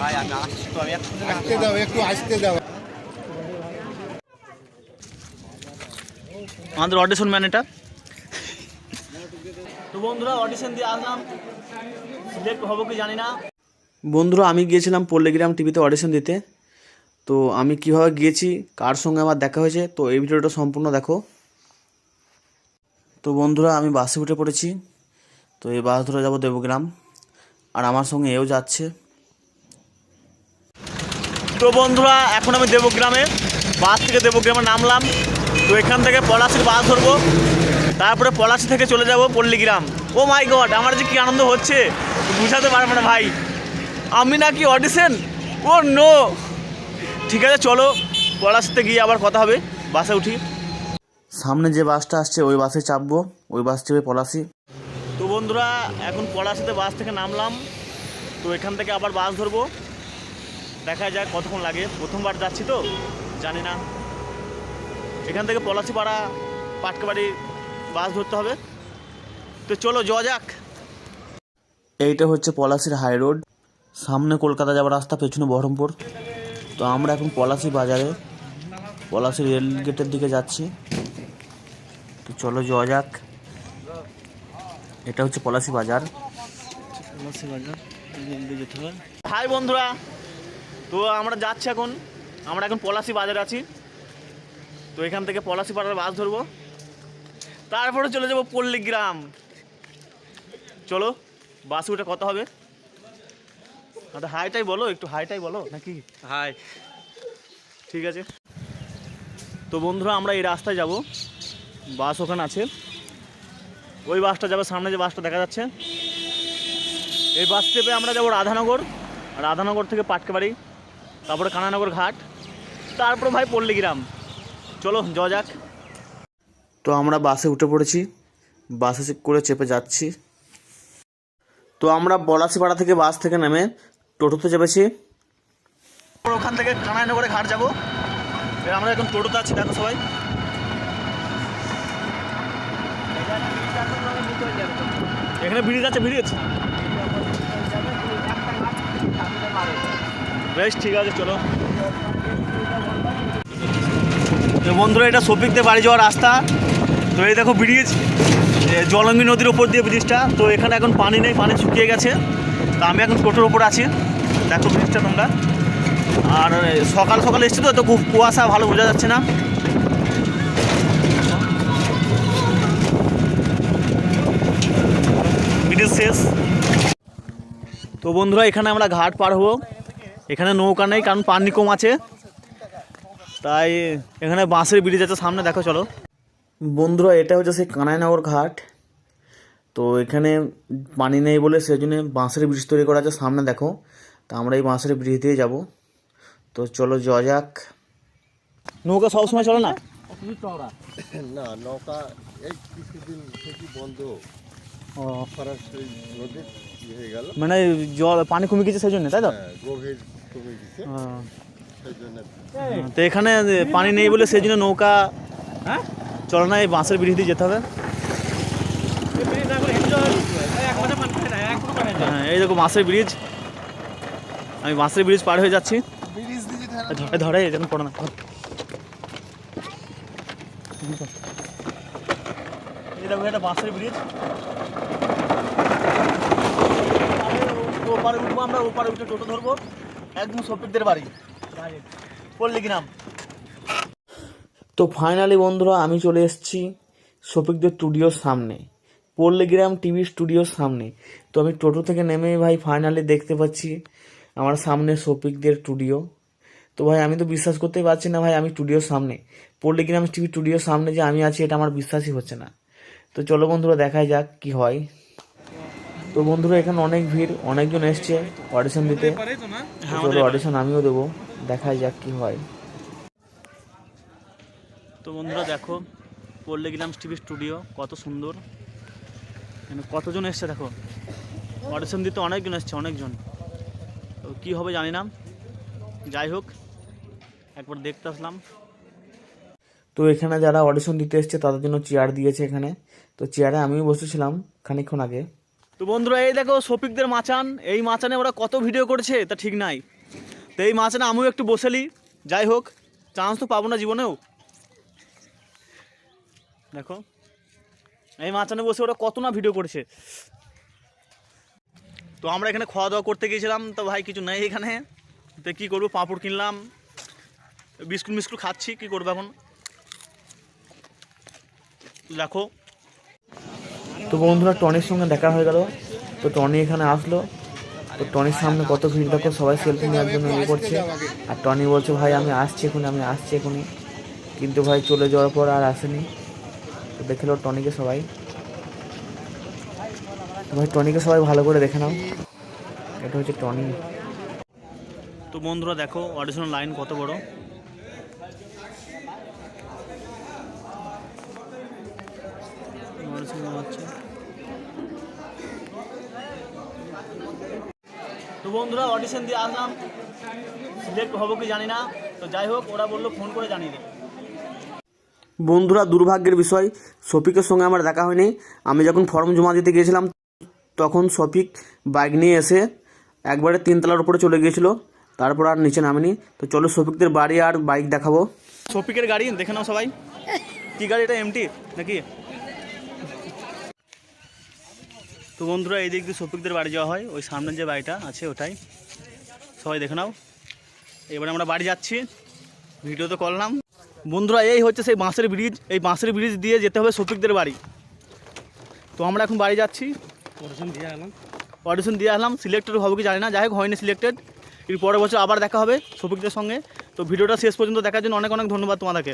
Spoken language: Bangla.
ভাই আমি আসছি তো আমি আসতে দাও একটু আসতে দাও। আমাদের অডিশন ম্যান এটা। তো বন্ধুরা অডিশন দিয়ে আসলাম। সিলেক্ট হব কি জানি না। বন্ধুরা আমি গিয়েছিলাম পল্লীগ্রাম টিভিতে অডিশন দিতে। তো আমি কীভাবে গিয়েছি কার সঙ্গে আমার দেখা হয়েছে তো এই ভিডিওটা সম্পূর্ণ দেখো। তো বন্ধুরা আমি বাসে উঠে পড়েছি। তো এই বাস ধরে যাব দেবগ্রাম। আর আমার সঙ্গে এও যাচ্ছে। তো বন্ধুরা, এখন আমি দেবগ্রামে, বাস থেকে দেবগ্রামে নামলাম। তো এখান থেকে পলাশির বাস ধরবো। তারপরে পলাশি থেকে চলে যাব পল্লীগ্রাম। ও মাই গড, আমার যে কী আনন্দ হচ্ছে, বুঝাতে পারবে না ভাই। আমি নাকি অডিশন ও নো। ঠিক আছে, চলো, পলাশিতে গিয়ে আবার কথা হবে, বাসে উঠি। সামনে যে বাসটা আসছে, ওই বাসে চাপবো, ওই বাস চেপে পলাশি। তো বন্ধুরা, এখন পলাশিতে বাস থেকে নামলাম। তো এখান থেকে আবার বাস ধরবো। দেখা যাক কতক্ষণ লাগে। প্রথমবার যাচ্ছি তো জানি না। এখান থেকে পলাশিপাড়া পাটকাবাড়ি বাস ধরতে হবে। তো চলো যাওয়া যাক। এইটা হচ্ছে পলাশির হাই রোড সামনে কলকাতা যাওয়ার রাস্তা পেছনে বহরমপুর। তো আমরা এখন পলাশি বাজারে পলাশি রেল গেটের দিকে যাচ্ছি। তো চলো যাওয়া যাক। এটা হচ্ছে পলাশি বাজার। হাই বন্ধুরা তো আমরা যাচ্ছি এখন। আমরা এখন পলাশি বাজারে আছি। তো এখান থেকে পলাশি পাড়ার বাস ধরবো। তারপরে চলে যাব পল্লী গ্রাম। চলো বাসে উঠে কত হবে। আচ্ছা হাইটাই বলো একটু হাইটাই বলো নাকি? হাই ঠিক আছে। তো বন্ধুরা আমরা এই রাস্তায় যাব। বাস ওখানে আছে। ওই বাসটা যাবে সামনে যে বাসটা দেখা যাচ্ছে। এই বাস চেপে আমরা যাব রাধানগর। রাধানগর থেকে পাটকাবাড়ি। তারপরে কানানগর ঘাট তারপরে ভাই পল্লীগ্রাম। চলো যাওয়া যাক। তো আমরা বাসে উঠে পড়েছি বাসে করে চেপে যাচ্ছি। তো আমরা পলাশিপাড়া থেকে বাস থেকে নেমে টোটোতে চেপেছি। ওখান থেকে কানাইনগরে ঘাট যাব। আমরা এখন টোটোতে আছি দেখো সবাই। এখানে ব্রিজ আছে ব্রিজ বেশ, ঠিক আছে, চলো। তো বন্ধুরা, এটা শফিকদের বাড়ি যাওয়ার রাস্তা। তো এই দেখো ব্রিজ জলঙ্গি নদীর ওপর দিয়ে ব্রিজটা। তো এখানে এখন পানি নেই, পানি শুকিয়ে গেছে। তো আমি এখন টোটোর ওপর আছি। দেখো ব্রিজটা তোমরা। আর সকাল সকাল এসছি তো তো খুব কুয়াশা, ভালো বোঝা যাচ্ছে না। ব্রিজ শেষ। তো বন্ধুরা, এখানে আমরা ঘাট পার হব। এখানে নৌকা নেই কারণ পানি কম আছে। তাই এখানে বাঁশের ব্রিজ আছে সামনে দেখো চলো। বন্ধুরা এটা হচ্ছে সেই কানাইনগর ঘাট। তো এখানে পানি নেই বলে সেই জন্য বাঁশের ব্রিজ তৈরি করা আছে সামনে দেখো। তো আমরা এই বাঁশের ব্রিজ দিয়ে যাব। তো চলো যাওয়া যাক। নৌকা সবসময় চলে না না? নৌকা এই কিছুদিন থেকে বন্ধ। সেই নদী ইয়ে হয়ে গেল। মানে জল পানি কমে গেছে সেই জন্য তাই তো? হ্যাঁ গভীর কমে গেছে। হ্যাঁ। সেই জন্য তো এখানে পানি নেই বলে সেই জন্য নৌকা চলে না এই বাঁশের ব্রিজ দিয়ে যেতে হবে। হ্যাঁ এই দেখো বাঁশের ব্রিজ। আমি বাঁশের ব্রিজ পার হয়ে যাচ্ছি। ব্রিজ ধরে ধরে এরকম পড়ে না এটা বাঁশের ব্রিজ ওপারে উঠবো আমরা, ওপারে উঠে টোটো ধরবো। একদম সপিকদের বাড়ি। পল্লীগ্রাম তো ফাইনালি বন্ধুরা, আমি চলে এসেছি শফিকদের স্টুডিওর সামনে। পল্লীগ্রাম টিভি স্টুডিওর সামনে। তো আমি টোটো থেকে নেমে ভাই ফাইনালি দেখতে পাচ্ছি আমার সামনে শফিকদের স্টুডিও তো ভাই, আমি তো বিশ্বাস করতেই পারছি না ভাই, আমি স্টুডিওর সামনে। পল্লীগ্রাম টিভি স্টুডিওর সামনে যে আমি আছি, এটা আমার বিশ্বাসই হচ্ছে না। তো চলো বন্ধুরা দেখাই যাক কি হয়। তো বন্ধুরা, এখানে অনেক ভিড়, অনেকজন এসছে অডিশন দিতে। চলো অডিশন আমিও দেবো, দেখাই যাক কি হয়। তো বন্ধুরা, দেখো পড়লে পল্লীগ্রাম টিভি স্টুডিও, কত সুন্দর। এখানে কতজন এসছে, দেখো। অডিশন দিতে অনেকজন এসছে, অনেকজন। তো কী হবে জানি না। যাই হোক, একবার দেখতে আসলাম। তো এখানে যারা অডিশন দিতে এসছে, তাদের জন্য চেয়ার দিয়েছে এখানে। তো চেয়ারে আমিও বসেছিলাম খানিকক্ষণ আগে। তো বন্ধুরা, এই দেখো শফিকদের মাচান। এই মাচানে ওরা কত ভিডিও করেছে, তা ঠিক নাই। তো এই মাচানে আমিও একটু বসেলি যাই হোক চান্স তো পাবো না জীবনেও। দেখো, এই মাচানে বসে ওরা কত না ভিডিও করেছে। তো আমরা এখানে খাওয়া দাওয়া করতে গিয়েছিলাম, তো ভাই কিছু নেই এখানে। তো কী করব, পাঁপড় কিনলাম। বিস্কুট মিস্কুট খাচ্ছি, কী করব এখন? দেখো তো বন্ধুরা টনির সঙ্গে দেখা হয়ে গেল। তো টনি এখানে আসলো। তো টনির সামনে কত ভিড় দেখো সবাই সেলফি নেওয়ার জন্য ইয়ে করছে আর টনি বলছে ভাই আমি আসছি এখনই আমি আসছি এখনই। কিন্তু ভাই চলে যাওয়ার পর আর আসেনি। তো দেখে লো টনিকে সবাই। ভাই টনিকে সবাই ভালো করে দেখে নাও। এটা হচ্ছে টনি। তো বন্ধুরা দেখো অডিশন লাইন কত বড়। Audition হচ্ছে। তো বন্ধুরা অডিশন দিয়ে আসলাম। সিলেক্ট হব কি জানি না। তো যাই হোক ওরা বলল ফোন করে জানিয়ে দেবে বন্ধুরা দুর্ভাগ্যের বিষয় শফিকের সঙ্গে আমার দেখা হয়নি। আমি যখন ফর্ম জমা দিতে গিয়েছিলাম তখন শফিক বাইক নিয়ে এসে একবারে তিনতলার উপরে চলে গিয়েছিল। তারপর আর নিচে নামেনি। তো চলো শফিকদের বাড়ি আর বাইক দেখাবো। শফিকের গাড়ি দেখে নাও সবাই। কি গাড়ি এটা এমটি নাকি? তো বন্ধুরা এই দিক দিয়ে শফিকদের বাড়ি যাওয়া হয়। ওই সামনের যে বাড়িটা আছে ওটাই। সবাই দেখে নাও। এবারে আমরা বাড়ি যাচ্ছি। ভিডিও তো করলাম। বন্ধুরা এই হচ্ছে সেই বাঁশের ব্রিজ এই বাঁশের ব্রিজ দিয়ে যেতে হবে শফিকদের বাড়ি। তো আমরা এখন বাড়ি যাচ্ছি। অডিশন দিয়ে আসলাম অডিশন দিয়ে আসলাম সিলেক্টেড হবে কি জানি না। যাই হোক হয়নি সিলেক্টেড এর পরের বছর আবার দেখা হবে শফিকদের সঙ্গে। তো ভিডিওটা শেষ পর্যন্ত দেখার জন্য অনেক অনেক ধন্যবাদ তোমাদেরকে।